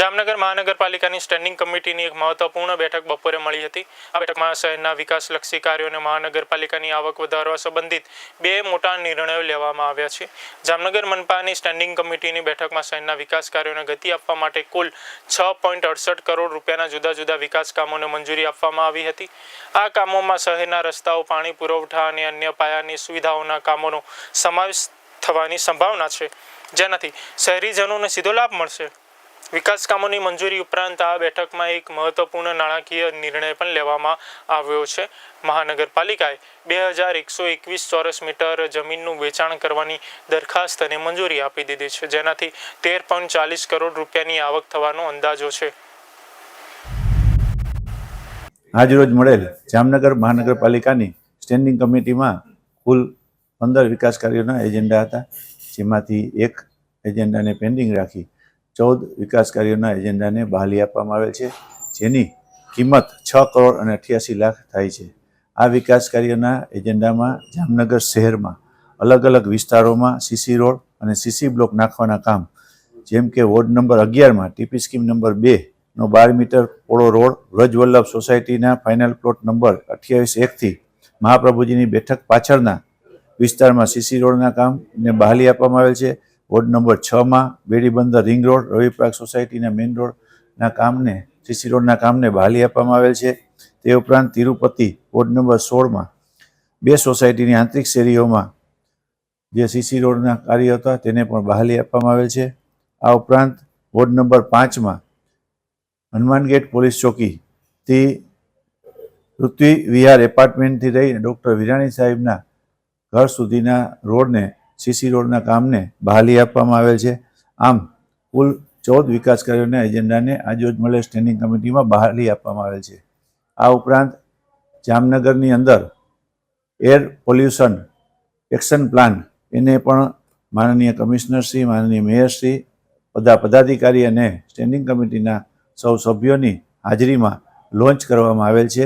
જામનગર મહાનગરપાલિકાની સ્ટેન્ડિંગ કમિટીની એક મહત્વપૂર્ણ બેઠક બપોરે મળી હતી. આ બેઠકમાં શહેરના વિકાસલક્ષી કાર્યો અને મહાનગરપાલિકાની આવક વધારવા સંબંધિત બે મોટા નિર્ણયો લેવામાં આવ્યા છે. જામનગર મનપાની સ્ટેન્ડિંગ કમિટીની બેઠકમાં શહેરના વિકાસ કાર્યોને ગતિ આપવા માટે કુલ છ પોઈન્ટ અડસઠ કરોડ રૂપિયાના જુદા જુદા વિકાસ કામોને મંજૂરી આપવામાં આવી હતી. આ કામોમાં શહેરના રસ્તાઓ, પાણી પુરવઠા અને અન્ય પાયાની સુવિધાઓના કામોનો સમાવેશ થવાની સંભાવના છે. જેનાથી શહેરીજનોને સીધો લાભ મળશે. વિકાસ કામોની મંજૂરી ઉપરાંત આ બેઠકમાં એક મહત્વપૂર્ણ નાણાકીય નિર્ણય પણ લેવામાં આવ્યો છે. મહાનગરપાલિકાએ બે હજાર એકસો એકવીસ ચોરસ મીટર જમીનનું વેચાણ કરવાની દરખાસ્તને મંજૂરી આપી દીધી છે. જેનાથી તેર પોઈન્ટ ચાલીસ કરોડ રૂપિયાની આવક થવાનો અંદાજો છે. આજરોજ મળેલ જામનગર મહાનગરપાલિકાની સ્ટેન્ડિંગ કમિટીમાં કુલ પંદર વિકાસ કાર્યોના એજન્ડા હતા. જેમાંથી એક એજન્ડાને પેન્ડિંગ રાખી ચૌદ વિકાસ કાર્યોના એજન્ડાને બહાલી આપવામાં આવેલ છે, જેની કિંમત છ કરોડ અને અઠ્યાસી લાખ થાય છે. આ વિકાસ કાર્યોના એજન્ડામાં જામનગર શહેરમાં અલગ અલગ વિસ્તારોમાં સીસી રોડ અને સીસી બ્લોક નાખવાના કામ, જેમ કે વોર્ડ નંબર અગિયારમાં ટીપી સ્કીમ નંબર બે નો બાર મીટર પોળો રોડ વ્રજવલ્લભ સોસાયટીના ફાઇનલ પ્લોટ નંબર અઠ્યાવીસ એકથી મહાપ્રભુજીની બેઠક પાછળના વિસ્તારમાં સીસી રોડના કામને બહાલી આપવામાં આવેલ છે. વોર્ડ નંબર છમાં બેડીબંદર રિંગ રોડ રવિપ્રાગ સોસાયટીના મેઇન રોડના કામને, સીસી રોડના કામને બહાલી આપવામાં આવેલ છે. તે ઉપરાંત તિરુપતિ વોર્ડ નંબર સોળમાં બે સોસાયટીની આંતરિક શેરીઓમાં જે સીસી રોડના કાર્ય હતા તેને પણ બહાલી આપવામાં આવેલ છે. આ ઉપરાંત વોર્ડ નંબર પાંચમાં હનુમાન ગેટ પોલીસ ચોકીથી પૃથ્વી વિહાર એપાર્ટમેન્ટથી લઈને ડૉક્ટર વિરાણી સાહેબના ઘર સુધીના રોડને સીસી રોડના કામને બહાલી આપવામાં આવેલ છે. આમ, કુલ ચૌદ વિકાસ કાર્યોના એજન્ડાને આજરોજ મળે સ્ટેન્ડિંગ કમિટીમાં બહાલી આપવામાં આવેલ છે. આ ઉપરાંત, જામનગરની અંદર એર પોલ્યુશન એક્શન પ્લાન એને પણ માનનીય કમિશનરશ્રી માનનીય મેયરશ્રી બધા પદાધિકારી અને સ્ટેન્ડિંગ કમિટીના સૌ સભ્યોની હાજરીમાં લોન્ચ કરવામાં આવેલ છે.